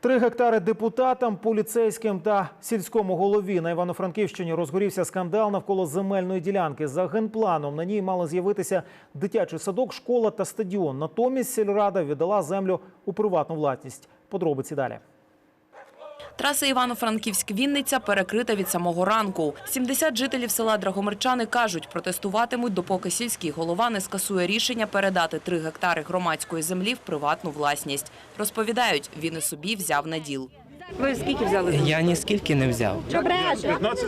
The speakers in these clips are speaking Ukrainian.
Три гектари депутатам, поліцейським та сільському голові на Івано-Франківщині розгорівся скандал навколо земельної ділянки. За генпланом на ній мали з'явитися дитячий садок, школа та стадіон. Натомість сільрада віддала землю у приватну власність. Подробиці далі. Траса Івано-Франківськ-Вінниця перекрита від самого ранку. 70 жителів села Драгомирчани кажуть, протестуватимуть, допоки сільський голова не скасує рішення передати 3 гектари громадської землі в приватну власність. Розповідають, він і собі взяв на діл. Ви скільки взяли? Я ніскільки не взяв.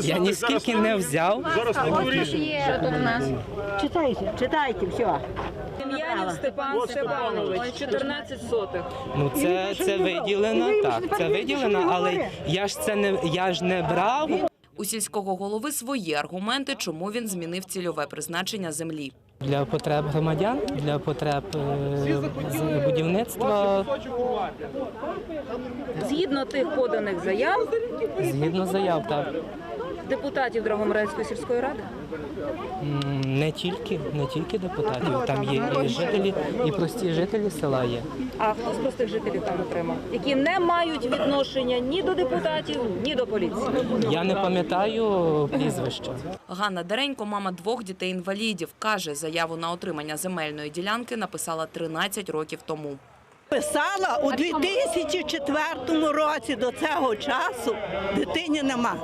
Я ніскільки не взяв. зараз Читайте, читайте, все. Дем'янів Степан Степанович, 14 сотих. Ну це, це виділено, так, це виділено, але я ж це не я ж не брав. У сільського голови свої аргументи, чому він змінив цільове призначення землі. Для потреб громадян, для потреб е, будівництва Згідно тих поданих заяв згідно заяв, так. Депутатів Драгомирецької сільської ради. Не тільки, не тільки депутатів, там є і жителі, і прості жителі села є. А хто з простих жителів там отримав? Які не мають відношення ні до депутатів, ні до поліції. Я не пам'ятаю прізвища. Ганна Деренько, мама двох дітей-інвалідів, каже, заяву на отримання земельної ділянки написала 13 років тому. Писала у 2004 році до цього часу дитині нема.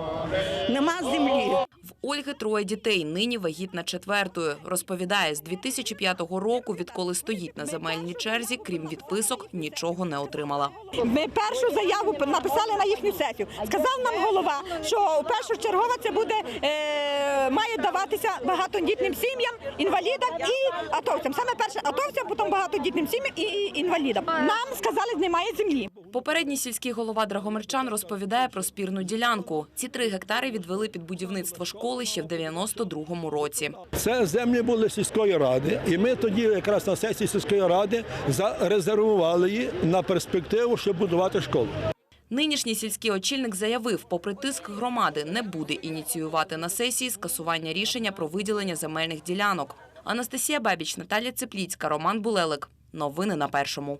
Нема землі. В Ольги троє дітей, нині вагітна четвертою. Розповідає, з 2005 року, відколи стоїть на земельній черзі, крім відписок, нічого не отримала. Ми першу заяву написали на їхню сесію. Сказав нам голова, що першочергово це буде е, має даватися багатодітним сім'ям, інвалідам і атовцям. Саме перше атовцям, потім багатодітним сім'ям і, інвалідам. Нам сказали, немає землі. Попередній сільський голова Драгомирчан розповідає про спірну ділянку. Ці три гектари відвели під будівництво школи ще в 92-му році. Це землі були сільської ради, і ми тоді якраз на сесії сільської ради зарезервували її на перспективу, щоб будувати школу. Нинішній сільський очільник заявив, попри тиск громади, не буде ініціювати на сесії скасування рішення про виділення земельних ділянок. Анастасія Бабіч, Наталія Цепліцька, Роман Булелик. Новини на першому.